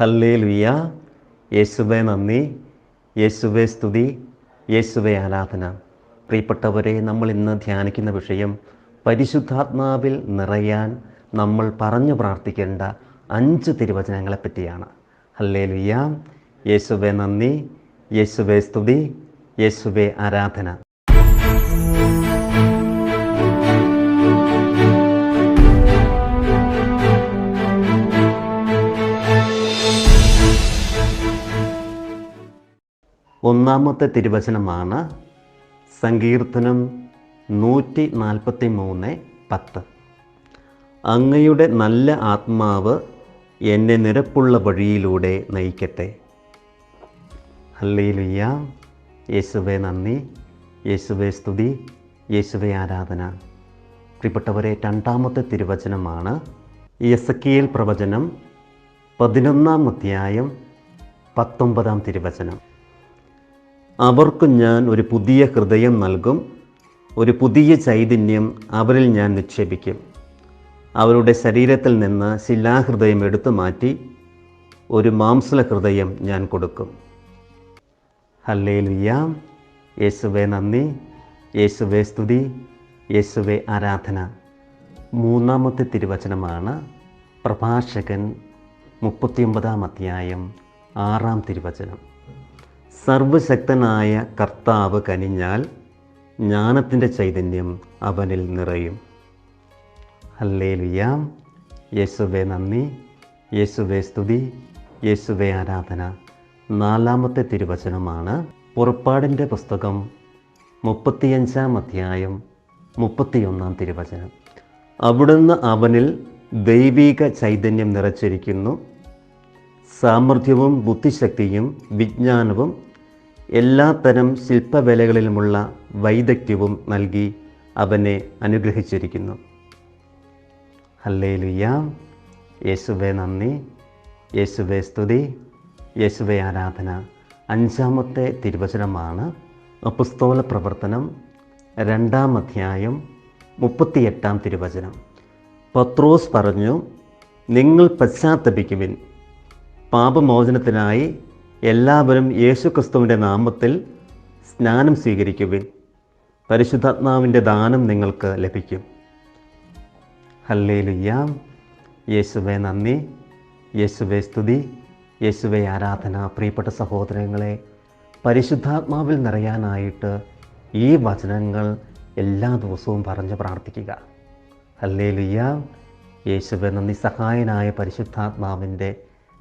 ഹല്ലേ ലുയ്യ യേശുബെ നന്ദി. യേശുബെ സ്തുതി. യേശുബെ ആരാധന. പ്രിയപ്പെട്ടവരെ നമ്മൾ ഇന്ന് ധ്യാനിക്കുന്ന വിഷയം പരിശുദ്ധാത്മാവിൽ നിറയാൻ നമ്മൾ പറഞ്ഞു പ്രാർത്ഥിക്കേണ്ട അഞ്ച് തിരുവചനങ്ങളെ പറ്റിയാണ്. ഹല്ലേ ലുയ്യ യേശുബെ നന്ദി. യേശുബെ സ്തുതി. യേശുബെ ആരാധന. ഒന്നാമത്തെ തിരുവചനമാണ് സങ്കീർത്തനം നൂറ്റി നാൽപ്പത്തി മൂന്ന് പത്ത്. അങ്ങയുടെ നല്ല ആത്മാവ് എന്നെ നിരപ്പുള്ള വഴിയിലൂടെ നയിക്കട്ടെ. ഹല്ലേലുയ്യ. യേശുവെ നന്ദി. യേശുവെ സ്തുതി. യേശുവെ ആരാധന. പ്രിയപ്പെട്ടവരെ രണ്ടാമത്തെ തിരുവചനമാണ് യസക്കിയേൽ പ്രവചനം പതിനൊന്നാം അധ്യായം പത്തൊമ്പതാം തിരുവചനം. അവർക്ക് ഞാൻ ഒരു പുതിയ ഹൃദയം നൽകും. ഒരു പുതിയ ചൈതന്യം അവരിൽ ഞാൻ നിക്ഷേപിക്കും. അവരുടെ ശരീരത്തിൽ നിന്ന് ശിലാഹൃദയം എടുത്തു മാറ്റി ഒരു മാംസല ഹൃദയം ഞാൻ കൊടുക്കും. ഹല്ലേ ലിയാം യേശുവെ നന്ദി. യേശുവെ സ്തുതി. യേശുവെ ആരാധന. മൂന്നാമത്തെ തിരുവചനമാണ് പ്രഭാഷകൻ മുപ്പത്തിയൊമ്പതാം അധ്യായം ആറാം തിരുവചനം. സർവശക്തനായ കർത്താവ് കനിഞ്ഞാൽ ജ്ഞാനത്തിന്റെ ചൈതന്യം അവനിൽ നിറയും. അല്ലേ ലുയാം യേശുവെ നന്ദി. യേശുവെ സ്തുതി. യേശുവെ ആരാധന. നാലാമത്തെ തിരുവചനമാണ് പുറപ്പാടിന്റെ പുസ്തകം മുപ്പത്തിയഞ്ചാം അധ്യായം മുപ്പത്തിയൊന്നാം തിരുവചനം. അവിടുന്ന് അവനിൽ ദൈവിക ചൈതന്യം നിറച്ചിരിക്കുന്നു. സാമർഥ്യവും ബുദ്ധിശക്തിയും വിജ്ഞാനവും എല്ലാത്തരം ശില്പവേലകളിലുമുള്ള വൈദഗ്ധ്യവും നൽകി അവനെ അനുഗ്രഹിച്ചിരിക്കുന്നു. ഹല്ലേലുയ്യ യേശുവെ നന്ദി. യേശുവെ സ്തുതി. യേശുവെ ആരാധന. അഞ്ചാമത്തെ തിരുവചനമാണ് അപുസ്തോല പ്രവർത്തനം രണ്ടാം അധ്യായം മുപ്പത്തിയെട്ടാം തിരുവചനം. പത്രോസ് പറഞ്ഞു നിങ്ങൾ പശ്ചാത്തപിക്കുവിൻ. പാപമോചനത്തിനായി എല്ലാവരും യേശുക്രിസ്തുവിന്റെ നാമത്തിൽ സ്നാനം സ്വീകരിക്കുവിൻ. പരിശുദ്ധാത്മാവിന്റെ ദാനം നിങ്ങൾക്ക് ലഭിക്കും. ഹല്ലേലുയ്യാം യേശുവെ നന്ദി. യേശുവെ സ്തുതി. യേശുവെ ആരാധന. പ്രിയപ്പെട്ട സഹോദരങ്ങളെ പരിശുദ്ധാത്മാവിൽ നിറയാനായിട്ട് ഈ വചനങ്ങൾ എല്ലാ ദിവസവും പറഞ്ഞ് പ്രാർത്ഥിക്കുക. ഹല്ലേലുയ്യാം യേശുവെ നന്ദി. സഹായനായ പരിശുദ്ധാത്മാവിന്റെ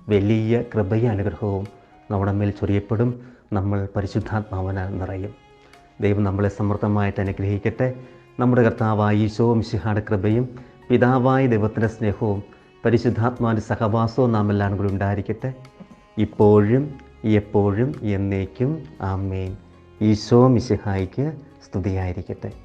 വലിയ കൃപയും അനുഗ്രഹവും നമ്മുടെ മേൽ ചൊരിയപ്പെടും നമ്മൾ പരിശുദ്ധാത്മാവന നിറയും. ദൈവം നമ്മളെ സമൃദ്ധമായിട്ട് അനുഗ്രഹിക്കട്ടെ. നമ്മുടെ കർത്താവായ ഈശോവും ശിഹാട കൃപയും പിതാവായ ദൈവത്തിന്റെ സ്നേഹവും പരിശുദ്ധാത്മാവിന്റെ സഹവാസവും നാം എല്ലാവരും കൂടി ഉണ്ടായിരിക്കട്ടെ. ഇപ്പോഴും എപ്പോഴും എന്നേക്കും ആമേൻ. ഈശോ മിശിഹായിക്ക് സ്തുതിയായിരിക്കട്ടെ.